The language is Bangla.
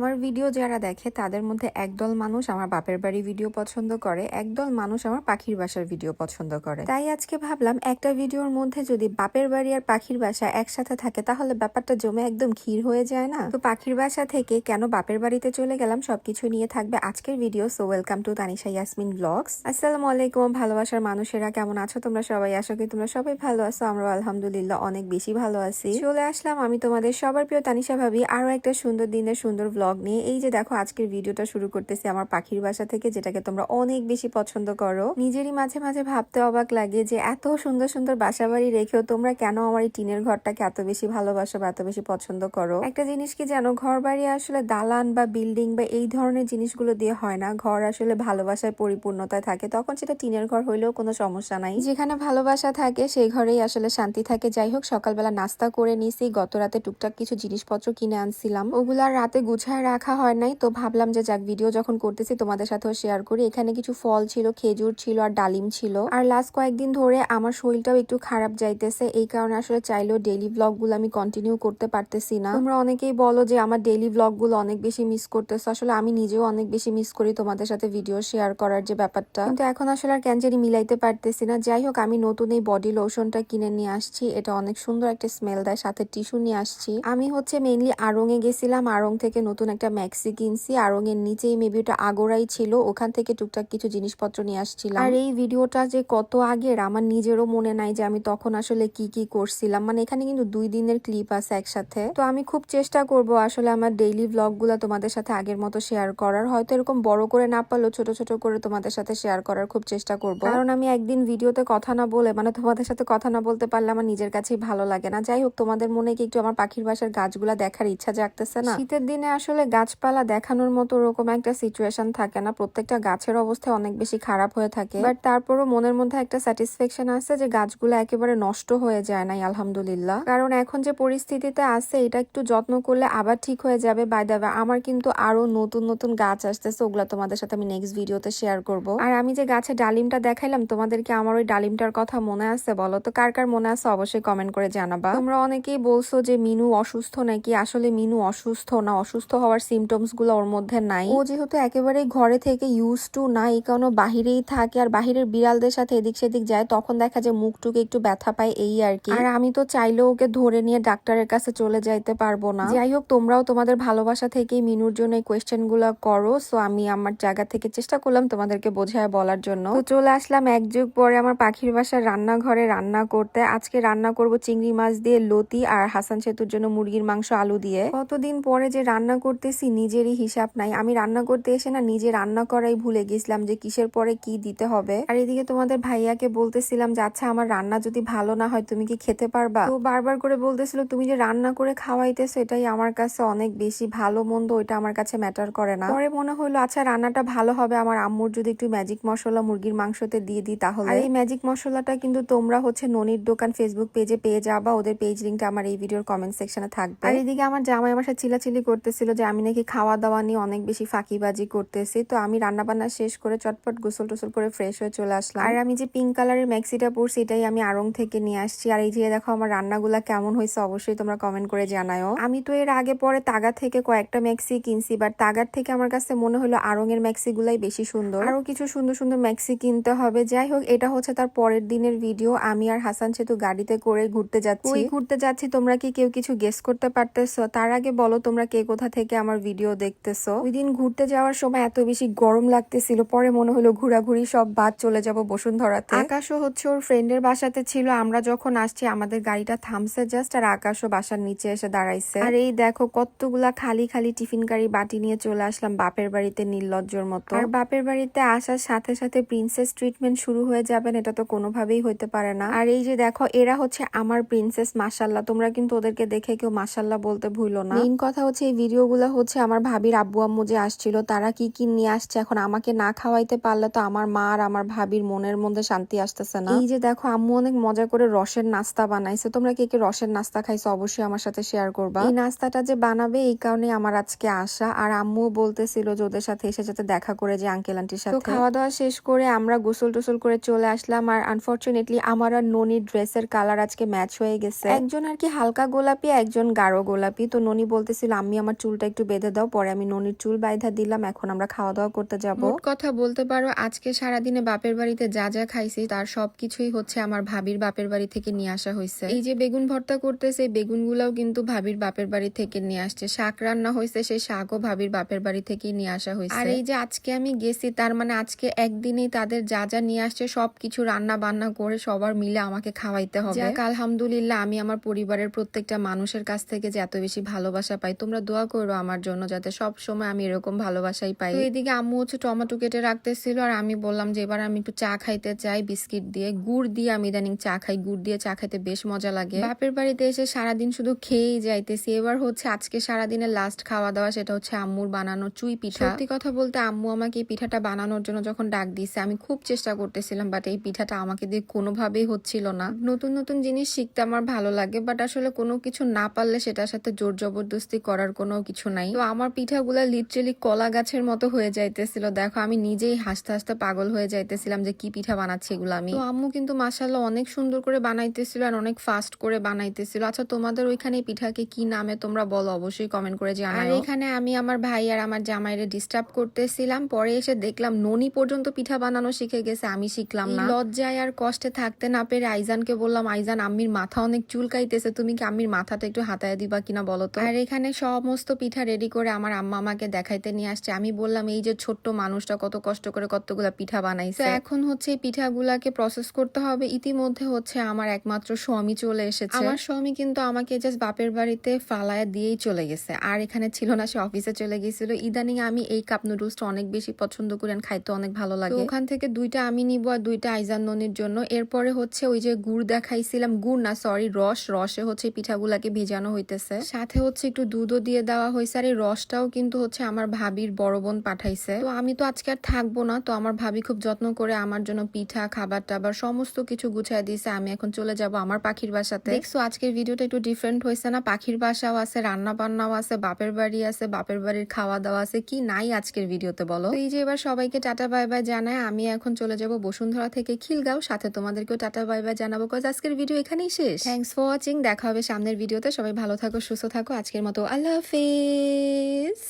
আমার ভিডিও যারা দেখে, তাদের মধ্যে একদল মানুষ আমার বাপের বাড়ি ভিডিও পছন্দ করে, একদল মানুষ আমার পাখির বাসার ভিডিও পছন্দ করে। তাই আজকে ভাবলাম, একটা ভিডিওর মধ্যে যদি বাপের বাড়ি আর পাখির বাসা একসাথে থাকে, তাহলে ব্যাপারটা জমে একদম ক্ষীর হয়ে যায় না? তো পাখির বাসা থেকে কেন বাপের বাড়িতে চলে গেলাম, সবকিছু নিয়ে থাকবে আজকের video. So welcome to Tanisha Yasmin vlogs. আসসালামু আলাইকুম, ভালোবাসার মানুষেরা কেমন আছো তোমরা সবাই? আশা করি তোমরা সবাই ভালো আছো আমরা আলহামদুলিল্লাহ অনেক বেশি ভালো আছি। চলে আসলাম আমি তোমাদের সবার প্রিয় তানিশা ভাবি। আরও একটা সুন্দর দিনের সুন্দর ব্লগ নিয়ে। এই যে দেখো, আজকের ভিডিওটা শুরু করতেছি আমার পাখির বাসা থেকে, যেটাকে তোমরা অনেক বেশি পছন্দ করো। নিজেরই মাঝে মাঝে ভাবতে অবাক লাগে যে, এত সুন্দর সুন্দর বাসা বাড়ি রেখেও তোমরা কেন আমার এই টিনের ঘরটাকে এত বেশি ভালোবাসো বা এত বেশি পছন্দ করো? একটা জিনিস কি জানো ঘর বাড়ি আসলে দালান বা বিল্ডিং বা এই ধরনের জিনিসগুলো দিয়ে হয় না। ঘর আসলে ভালোবাসায় পরিপূর্ণতায় থাকে, তখন সেটা টিনের ঘর হইলেও কোনো সমস্যা নাই। যেখানে ভালোবাসা থাকে, সেই ঘরেই আসলে শান্তি থাকে। যাই হোক, সকালবেলা নাস্তা করে নিয়েছি গত রাতে টুকটাক কিছু জিনিসপত্র কিনে আনছিলাম। ওগুলা রাতে গুছায় রাখা হয় নাই। তো ভাবলাম যে যাক ভিডিও যখন করতেছি তোমাদের সাথেও শেয়ার করি। এখানে কিছু ফল ছিল, খেজুর ছিল আর ডালিম ছিল। আর লাস্ট কয়েকদিন ধরে আমার শরীরটাও একটু খারাপ যাইতেছে। এই কারণে আসলে চাইলেও ডেইলি ব্লগগুলো আমি কন্টিনিউ করতে পারতেছি না। তোমরা অনেকেই বলো যে আমার ডেইলি ব্লগগুলো অনেক বেশি মিস করতেছো। আসলে আমি নিজেও অনেক বেশি মিস করি তোমাদের সাথে ভিডিও শেয়ার করার যে ব্যাপারটা। কিন্তু এখন আসলে আর ক্যানজারি মিলাইতে পারতেছি না। যাই হোক, আমি নতুন এই বডি লোশনটা কিনে নিয়ে আসছি। এটা অনেক সুন্দর একটা স্মেল দেয়, সাথে টিস্যু নিয়ে আসছি। আমি হচ্ছে মেইনলি আড়ং এ গেছিলাম। আড়ং থেকে নতুন একটা ম্যাক্সি কিনছি। আড়ং এর নিচেই মেবি ওটা আগোড়াই ছিল। ওখান থেকে টুকটাক কিছু জিনিসপত্র নিয়ে আসছিলাম। আর এই ভিডিওটা যে কত আগের আমার নিজেরও মনে নাই যে আমি তখন আসলে কি কি করছিলাম। মানে এখানে কিন্তু দুই দিনের ক্লিপ আছে একসাথে। তো আমি খুব চেষ্টা করব আসলে আমার ডেইলি ব্লগগুলা তোমাদের সাথে আগের মতো শেয়ার করার। হয়তো এরকম বড় করে না পারলেও ছোট ছোট করে তোমাদের সাথে শেয়ার করার খুব চেষ্টা করব। কারণ আমি একদিন ভিডিওতে কথা না বলে মানে তোমাদের সাথে কথা না বলতে পারলে আমার নিজের কাছেই ভালো লাগে না। যাই হোক তোমাদের মনে কি একটু আমার পাখির বাসার গাছগুলা দেখার ইচ্ছা জাগতেছে না? শীতের দিনে আসলে গাছপালা দেখানোর মতো ওরকম একটা সিচুয়েশন থাকে না। প্রত্যেকটা গাছের অবস্থা অনেক বেশি খারাপ হয়ে থাকে। বাট তারপরও মনের মধ্যে একটা স্যাটিসফ্যাকশন আছে যে গাছগুলো একেবারে নষ্ট হয়ে যায় নাই, আলহামদুলিল্লাহ। কারণ এখন যে পরিস্থিতিতে আছে, এটা একটু যত্ন করলে আবার ঠিক হয়ে যাবে। বাই দেবে আমার কিন্তু আরও নতুন নতুন গাছ আসতেছে, ওগুলো তোমাদের সাথে আমি নেক্সট ভিডিওতে শেয়ার করব। আর আমি যে গাছে ডালিমটা দেখাইলাম, তোমাদেরকে আমার ওই ডালিমটার কথা মনে আছে বলো? তো কার কার মনে আছে অবশ্যই কমেন্ট করে জানাবা। তোমরা অনেকেই বলছো যে মিনু অসুস্থ নাকি? আসলে মিনু অসুস্থ না, অসুস্থ হওয়ার সিমটমসগুলো ওর মধ্যে নাই। ও যেহেতু একেবারে ঘরে থেকে ইউজ টু না, এই কারণে বাহিরেই থাকে আর বাহিরের বিড়ালদের সাথে এদিক সেদিক যায়, তখন দেখা যায় মুখটুকে একটু ব্যথা পায় এই আর কি। আর আমি তো চাইলেও ওকে ধরে নিয়ে ডাক্তারের কাছে চলে যাইতে পারব না। যাই হোক, তোমরাও তোমাদের ভালোবাসা থেকেই মিনুর জন্য এই কোয়েশ্চেনগুলো করো। সো আমি আমার জায়গা থেকে চেষ্টা করলাম তোমাদেরকে বোঝায় বলার জন্য। তো চলে আসলাম এক যুগ পরে আমার পাখির বাসার রান্নাঘরে রান্না করতে। আজকে রান্না করব চিংড়ি মাছ দিয়ে লতি আর হাসান সেতুর জন্য মুরগির মাংস আলু দিয়ে। কতদিন পরে যে রান্না করতেছি, নিজেরই হিসাব নাই। আমি রান্না করতে এসে না নিজে রান্না করাই ভুলে গেছিলাম যে কিসের পরে কি দিতে হবে। আর এদিকে তোমাদের ভাইয়াকে বলতেছিলাম যে আচ্ছা আমার রান্না যদি ভালো না হয়, তুমি কি খেতে পারবা? তো বারবার করে বলতেছিল, তুমি যে রান্না করে খাওয়াইতেছো, এটাই আমার কাছে অনেক বেশি ভালো মন্দ, ওইটা আমার কাছে ম্যাটার করে না। পরে মনে হলো আচ্ছা রান্নাটা ভালো হবে, আমার আম্মুর যদি একটু ম্যাজিক মশলা মুরগির মাংসতে দিয়ে দিই তাহলে? এই ম্যাজিক মশলাটা কিন্তু তোমরা হচ্ছে ননির দোকান ফেসবুক পেজে পেয়ে যাবা, ওদের পেজ লিঙ্কটা আমার এই ভিডিওর কমেন্ট সেকশনে থাকবে। আর এদিকে আমার জামাই আমার সাথে চিলাচিলি করতেছিল যে আমি নাকি খাওয়া দাওয়া নিয়ে অনেক বেশি ফাঁকিবাজি করতেছি। তো আমি রান্না বান্না শেষ করে চটপট গোসল টোসল করে ফ্রেশ হয়ে চলে আসলাম। আর আমি যে পিঙ্ক কালারের ম্যাক্সিটা পরছি, এটাই আমি আড়ং থেকে নিয়ে আসছি। আর এই যে দেখো আমার রান্নাগুলা কেমন হয়েছে অবশ্যই তোমরা কমেন্ট করে জানাও আমি তো এর আগে পরে তাগা থেকে কয়েকটা ম্যাক্সি কিনছি বাট তাগার থেকে আমার কাছে মনে হলো আড়ং এর ম্যাক্সি গুলাই বেশি সুন্দর। আরও কিছু সুন্দর সুন্দর ম্যাক্সি কিনতে হবে। যাই হোক, এটা হচ্ছে তার পরের দিনের ভিডিও আমি আর হাসান সেতু গাড়িতে করে ঘুরতে যাচ্ছি। ঘুরতে যাচ্ছি? তোমরা কি কেউ কিছু গেস করতে পারতেছো? তার আগে বলো তোমরা কে কোথা থেকে আমার ভিডিও দেখতেছো। ওই দিন ঘুরতে যাওয়ার সময় এত বেশি গরম লাগতেছিল, পরে মনে হলো ঘোরাঘুরি সব বাদ চলে যাব বসুন্ধরাতে। আকাশও হচ্ছে ওর ফ্রেন্ডের বাসাতে ছিল, আমরা যখন আসছি আমাদের গাড়িটা থামছে জাস্ট আর আকাশও বাসার নিচে এসে দাঁড়াইছে। আর এই দেখো কতগুলা খালি খালি টিফিন গাড়ি বাটি নিয়ে চলে আসলাম বাপের বাড়িতে নির্লজ্জর মতো। আর বাপের বাড়িতে আসার সাথে সাথে প্রিন্সেস ট্রিটমেন্ট শুরু হয়ে যাবেন, এটা তো কোনোভাবেই হইতে পারে না। আর এই যে দেখো, এরা হচ্ছে আমার প্রিন্সেস মাসাল্লাহ তোমরা কিন্তু ওদেরকে দেখে কেউ মাসাল্লাহ বলতে ভুলো না। মেইন কথা হচ্ছে এই ভিডিওগুলো হচ্ছে আমার ভাবির আব্বু আম্মু যে আসছিল তারা কি কি নিয়ে আসছে এখন আমাকে না খাওয়াইতে পারলে তো আমার মা আর আমার ভাবির মনের মধ্যে শান্তি আসতেছে না। এই যে দেখো আম্মু অনেক মজা করে রসের নাস্তা বানাইছে। তোমরা কে কে রসের নাস্তা খাইছো অবশ্যই আমার সাথে শেয়ার করবা। এই নাস্তাটা যে বানাবে এই কারণে আমার আজকে আসা আর আম্মু বলতেছিল যে ওদের সাথে এসে যাতে দেখা করে যে আঙ্কেল আন্টির সাথে। খাওয়া দাওয়া শেষ করে আমরা গোসল টোসল করে চলে আসলাম। আর আনফর্চুনেটলি আমার আর ননির ড্রেসের কালার আজকে ম্যাচ হয়ে গেছে। একজন আর কি হালকা গোলাপি একজন গাঢ় গোলাপি। তো ননি বলতেছিল আমি আমার চুলটা একটু বেঁধে দাও পরে আমি ননির চুল বাইধা দিলাম এখন আমরা খাওয়া দাওয়া করতে যাব। কথা বলতে পারো আজকে সারাদিনে বাপের বাড়িতে যা যা খাইছি তার সবকিছুই হচ্ছে আমার ভাবির বাপের বাড়ি থেকে নিয়ে আসা হয়েছে এই যে বেগুন ভর্তা করতেছে এই বেগুনগুলাও কিন্তু ভাবির বাপের বাড়ি থেকে নিয়ে আসছে। শাক রান্না হয়েছে সেই শাকও ভাবির বাপের বাড়ি থেকেই নিয়ে আসা হয়েছে আর এই যে আজকে আমি গেছি তার মানে আজকে একদিনেই তাদের যা যা নিয়ে আসছে সবকিছু রান্না বান্না করে সবার মিলে আমাকে খাওয়াইতে হবে। যাক আলহামদুলিল্লাহ আমি আমার পরিবারের প্রত্যেকটা মানুষের কাছ থেকে যে এত বেশি ভালোবাসা পাই তোমরা দোয়া করো। আমার জন্য যাতে সব সময় আমি এরকম ভালোবাসাই পাই। এদিকে আম্মু হচ্ছে টমেটো কেটে রাখতেছিল আর আমি বললাম যে এবার আমি একটু চা খাইতে চাই, বিস্কিট দিয়ে। গুড় দিয়ে আমি ইদানিং চা খাই, গুড় দিয়ে চা খাইতে বেশ মজা লাগে। বাপের বাড়িতে এসে সারাদিন শুধু খেয়েই যাইতেছি। এবার হচ্ছে আজকে সারাদিনের লাস্ট খাওয়া দাওয়া সেটা হচ্ছে আম্মুর বানানো চুই পিঠা। সত্যি কথা বলতে আম্মু আমাকে এই পিঠাটা বানানোর জন্য যখন ডাক দিছে, আমি খুব চেষ্টা করতেছিলাম বাট এই পিঠাটা আমাকে দিয়ে কোনোভাবেই হচ্ছিল না। নতুন নতুন জিনিস শিখতে আমার ভালো লাগে বাট আসলে কোনো কিছু না পারলে সেটার সাথে জোর জবরদস্তি করার কোনো কিছু নাই। তো আমার পিঠাগুলা লিটারেলি কলা গাছের মতো হয়ে যাইতেছিল। দেখো আমি নিজেই হাসতে হাসতে পাগল হয়ে যাইতেছিলাম যে কি পিঠা বানাচ্ছি এগুলো আমি। তো আম্মু কিন্তু মাসাল্লাহ অনেক সুন্দর করে বানাইতেছিল আর অনেক ফাস্ট করে বানাইতেছিল। আচ্ছা তোমাদের ওইখানে পিঠাকে কি নামে তোমরা বলো অবশ্যই কমেন্ট করে জানাও। আর এখানে আমি আমার ভাই আর আমার জামাইরে ডিস্টার্ব করতেছিলাম। পরে এসে দেখলাম ননি পর্যন্ত পিঠা বানানো শিখে গেছে আমি শিখলাম না। লজ্জায় আর কষ্টে থাকতে না পেরে আইজানকে বললাম আইজান আম্মির মাথা অনেক চুলকাইতেছে। তুমি কি আম্মির মাথাটা একটু হাতায় দিবা কিনা বলো তো? আর এখানে সমস্ত পিঠা রেডি করে আমার আম্মা আমাকে দেখাইতে নিয়ে আসছে। আমি বললাম এই যে ছোট্ট মানুষটা কত কষ্ট করে কতগুলা পিঠা বানাইছে। এখন হচ্ছে এই পিঠাগুলাকে প্রসেস করতে হবে। ইতিমধ্যে হচ্ছে আমার একমাত্র স্বামী চলে এসেছে। আমার স্বামী কিন্তু আমাকে জাস্ট বাপের বাড়িতে ফালায়া দিয়েই চলে গেছে। আর এখানে ছিল না সে অফিসে চলে গেছিল। ইদানিং আমি এই কাপ নুডলসটা অনেক বেশি পছন্দ করি আর খাইতে অনেক ভালো লাগে। ওখান থেকে দুইটা আমি নিব আর দুইটা আইজান ননির জন্য। এরপরে হচ্ছে ওই যে গুড় দেখাইছিলাম গুড় না সরি রস। রসে হচ্ছে পিঠাগুলাকে ভেজানো হইতেছে। সাথে হচ্ছে একটু দুধও দিয়ে দেওয়া হয়েছে এই রসটাও কিন্তু হচ্ছে আমার ভাবির বড় বোন পাঠাইছে। তো আমি তো আজকে আর থাকব না, তো আমার ভাবি খুব যত্ন করে আমার জন্য পিঠা, খাবার টাবার সমস্ত কিছু গুছাই দিয়েছে। আমি এখন চলে যাব আমার পাখির বাসাতে। দেখছ, আজকের ভিডিওটা একটু ডিফারেন্ট হয়েছে না? পাখির বাসাও আছে রান্না বান্নাও আছে, বাপের বাড়ি আছে, বাপের বাড়ির খাওয়া দাওয়া আছে, কি নাই আজকের ভিডিওতে বলো? এই যে এবার সবাইকে টাটা, বাই বাই জানায় আমি এখন চলে যাব বসুন্ধরা থেকে খিলগাঁও, সাথে তোমাদেরকেও টাটা, বাই বাই জানাব কজ আজকের ভিডিও এখানেই শেষ। থ্যাংকস ফর ওয়াচিং দেখা হবে সামনের ভিডিওতে। সবাই ভালো থাকো, সুস্থ থাকো। আজকের মতো আল্লাহ হাফিজ